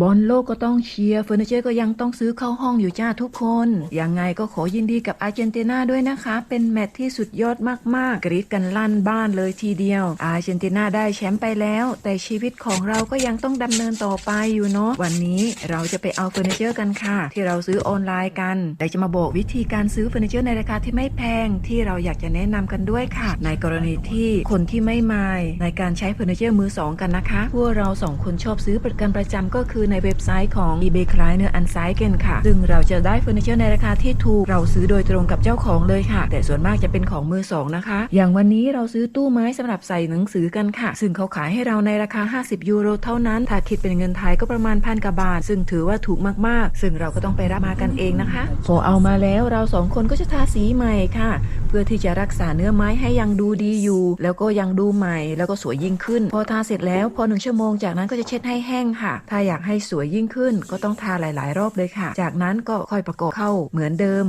บอลโลกก็ต้องเชียร์เฟอร์นิเจอร์ก็ยังต้องซื้อเข้าห้องอยู่จ้าทุกคน ยังไงก็ขอยินดีกับอาร์เจนตินาด้วยนะคะ เป็นแมตช์ที่สุดยอดมากๆ กรีดกันลั่นบ้านเลยทีเดียว อาร์เจนตินาได้แชมป์ไปแล้ว แต่ชีวิตของเราก็ยังต้องดำเนินต่อไปอยู่เนาะวันนี้เราจะไปเอาเฟอร์นิเจอร์กันค่ะ ที่เราซื้อออนไลน์กันแต่จะมาบอกวิธีการซื้อเฟอร์นิเจอร์ในราคาที่ไม่แพงที่เราอยากจะแนะนำกันด้วยค่ะ ในกรณีที่คนที่ไม่มายในการใช้เฟอร์นิเจอร์มือสองกันนะคะพวกเราสองคนชอบซื้อประกันประจำก็คือในเว็บไซต์ของ eBay k l e i n e r a n z e i g e n ค่ะ ซึ่งเราจะได้เฟอร์นิเจอร์ในราคาที่ถูก เราซื้อโดยตรงกับเจ้าของเลยค่ะ แต่ส่วนมากจะเป็นของมือสองนะคะ อย่างวันนี้เราซื้อตู้ไม้สำหรับใส่หนังสือกันค่ะ ซึ่งเขาขายให้เราในราคา 50 ยูโรเท่านั้น ถ้าคิดเป็นเงินไทยก็ประมาณพันกว่าบาท ซึ่งถือว่าถูกมากๆ ซึ่งเราก็ต้องไปรับมากันเองนะคะ พอเอามาแล้วเราสองคนก็จะทาสีใหม่ค่ะ เพื่อที่จะรักษาเนื้อไม้ให้ยังดูดีอยู่ แล้วก็ยังดูใหม่ แล้วก็สวยยิ่งขึ้น พอทาเสร็จแล้วพอหนึ่งชั่วโมงจากนั้นก็จะเช็ดให้แห้งค่ะ ถ้าอยากให้สวยยิ่งขึ้น ก็ต้องทาหลาย ๆ รอบเลยค่ะ จากนั้นก็ค่อยประกอบเข้าเหมือนเดิม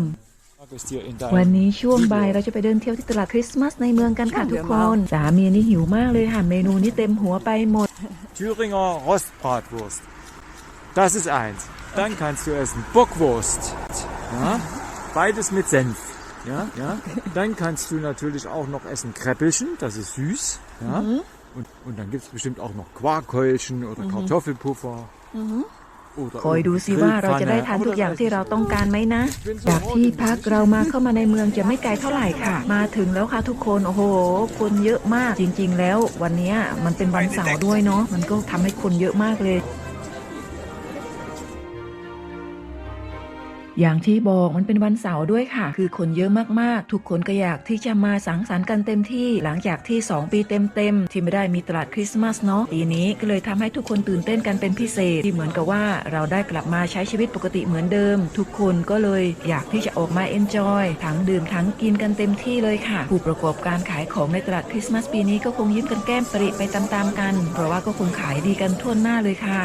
ist dir in วัน deinem นี้ช่วงบ่ายเราจะไปเดินเที่ยวที่ตลาดคริสต์มาสในเมืองกันค่ะทุกคน สามีนี่หิวมากเลยค่ะ เมนูนี้เต็มหัวไปหมด Thüringer Rostbratwurst. Das ist eins. Dann kannst du essen Bockwurst. Ja? Beides mit Senf. Ja? Ja? Dann kannst du natürlich auch noch essen Kräppelchen, das ist süß. Ja? Und, und dann gibt es bestimmt auch noch Quarkkeulchen oder Kartoffelpuffer. Oder คอยดูสิว่าเราจะได้ทาน Grillpfanne. ทุกอย่างที่เราต้องการไหมนะ จากที่พักเรามาเข้ามาในเมืองจะไม่ไกลเท่าไหร่ค่ะ มาถึงแล้วค่ะทุกคน โอ้โห คนเยอะมากจริง ๆ แล้ว วันเนี้ยมันเป็นวันเสาร์ด้วยเนาะ มันก็ทำให้คนเยอะมากเลย อย่างที่บอกมันเป็นวันเสาร์ด้วยค่ะ คือคนเยอะมากๆ ทุกคนก็อยากที่จะมาสังสรรค์กันเต็มที่ หลังจากที่ 2 ปีเต็มๆที่ไม่ได้มีตลาดคริสต์มาสเนาะปีนี้ก็เลยทำให้ทุกคนตื่นเต้นกันเป็นพิเศษ ที่เหมือนกับว่าเราได้กลับมาใช้ชีวิตปกติเหมือนเดิม ทุกคนก็เลยอยากที่จะออกมาเอนจอยทั้งดื่มทั้งกินกันเต็มที่เลยค่ะ ผู้ประกอบการขายของในตลาดคริสต์มาสปีนี้ก็คงยิ้มกันแก้มปริไปตามๆกัน เพราะว่าก็คงขายดีกันทั่วหน้าเลยค่ะ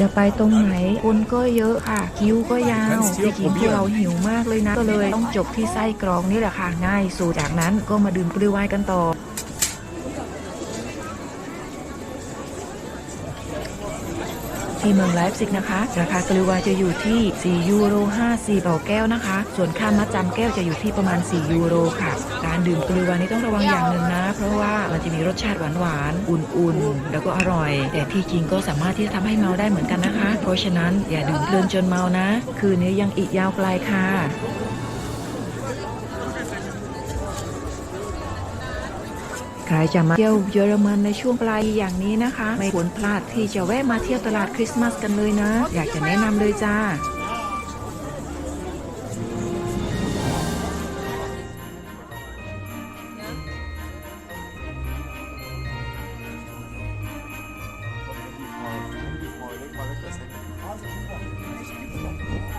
จะไปตรงไหนคนก็เยอะค่ะ คิวก็ยาวจริงๆพวกเราหิวมากเลยนะ ก็เลยต้องจบที่ไส้กรองนี่แหละค่ะ ง่ายสุดจากนั้นก็มาดื่มกลือไวน์กันต่อ ที่เมืองไลฟ์ซิกนะคะ ราคากลือไวาจะอยู่ที่ 4 ยูโร54ต่อแก้วนะคะ ส่วนค่ามัดจำแก้วจะอยู่ที่ประมาณ 4 ยูโรค่ะ การดื่มกลือไวานี้ต้องระวังอย่างหนึ่งนะ เพราะว่ามันจะมีรสชาติหวานๆ อุ่นๆ แล้วก็อร่อย แต่ที่จริงก็สามารถที่จะทำให้เมาได้เหมือนกันนะคะ เพราะฉะนั้นอย่าดื่มเพลินจนเมานะ คืนนี้ยังอีกยาวไกลค่ะ ใครจะมาเที่ยวเยอรมันในช่วงปลายอย่างนี้นะคะ ไม่ควรพลาดที่จะแวะมาเที่ยวตลาดคริสต์มาสกันเลยนะ อยากจะแนะนำเลยจ้า Das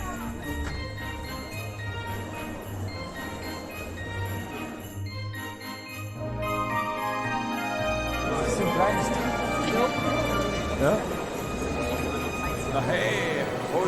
Ja? Na hey, hol